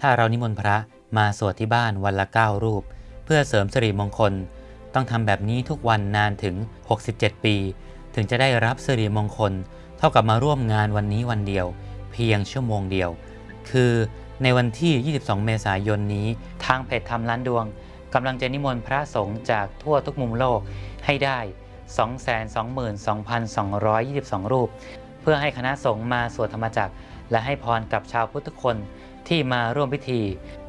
ถ้าเรานิมนต์พระมาสวดที่บ้านวันละ 9 รูป เพื่อเสริมสิริมงคล ต้องทำแบบนี้ทุกวันนานถึง 67 ปี ถึงจะได้รับสิริมงคล เท่ากับมาร่วมงานวันนี้วันเดียว เพียงชั่วโมงเดียว คือในวันที่ 22 เมษายนนี้ ทางเพจทำล้านดวงกำลังจะนิมนต์พระสงฆ์จากทั่วทุกมุมโลกให้ได้ 222,222 รูป เพื่อให้คณะสงฆ์มาสวดธรรมจักร และให้พรกับชาวพุทธทุกคน ที่มาร่วมพิธี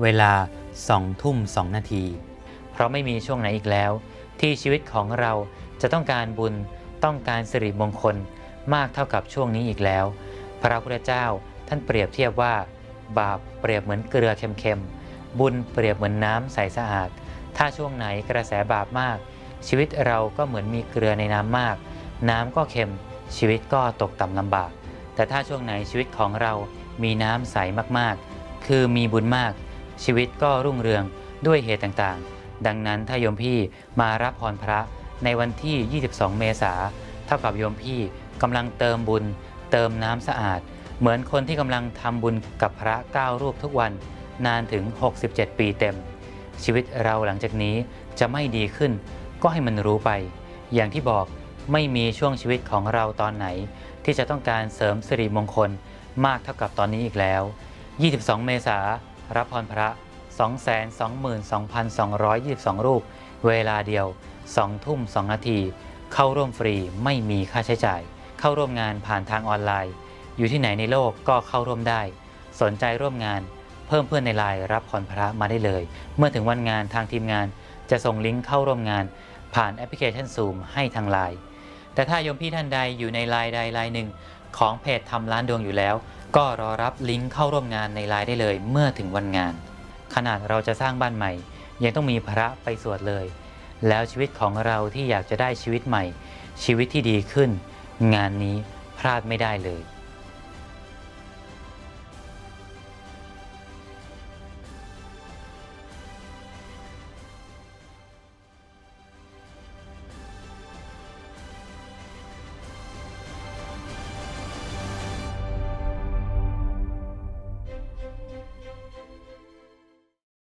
เวลา2ทุ่ม2นาที เพราะไม่มีช่วงไหนอีกแล้ว ที่ชีวิตของเราจะต้องการบุญต้องการสิริมงคลมากเท่ากับช่วงนี้อีกแล้ว พระพุทธเจ้าท่านเปรียบเทียบว่า บาปเปรียบเหมือนเกลือเค็มๆ บุญเปรียบเหมือนน้ำใสสะอาด ถ้าช่วงไหนกระแสบาปมาก ชีวิตเราก็เหมือนมีเกลือในน้ำมาก น้ำก็เค็ม ชีวิตก็ตกต่ำลำบาก แต่ถ้าช่วงไหนชีวิตของเรามีน้ำใสมากๆ คือมีบุญมาก ชีวิตก็รุ่งเรืองด้วยเหตุต่างๆ ดังนั้นถ้าโยมพี่มารับพรพระในวันที่ 22 เมษาเท่ากับโยมพี่กำลังเติมบุญ เติมน้ำสะอาด เหมือนคนที่กำลังทำบุญกับพระก้9รูปทุกวันนานถึง 67 ปีเต็ม ชีวิตเราหลังจากนี้จะไม่ดีขึ้น ก็ให้มันรู้ไป อย่างที่บอกไม่มีช่วงชีวิตของเราตอนไหน ที่จะต้องการเสริมสิริมงคลมากเท่ากับตอนนี้อีกแล้ว 22 เมษารับพรพระ 222,222 รูป เวลาเดียว 2 ทุ่ม 2 นาที เข้าร่วมฟรีไม่มีค่าใช้จ่าย เข้าร่วมงานผ่านทางออนไลน์ อยู่ที่ไหนในโลกก็เข้าร่วมได้ สนใจร่วมงาน เพิ่มเพื่อนในไลน์รับพรพระมาได้เลย เมื่อถึงวันงานทางทีมงาน จะส่งลิงก์เข้าร่วมงาน ผ่านแอปพลิเคชัน Zoom ให้ทางไลน์แต่ถ้าโยมพี่ท่านใดอยู่ในไลน์ใดไลน์หนึ่งของเพจทำร้านดวงอยู่แล้ว ก็รอรับลิงก์เข้าร่วมงานในไลน์ได้เลยเมื่อถึงวันงาน ขนาดเราจะสร้างบ้านใหม่ ยังต้องมีพระไปสวดเลย แล้วชีวิตของเราที่อยากจะได้ชีวิตใหม่ ชีวิตที่ดีขึ้น งานนี้พลาดไม่ได้เลย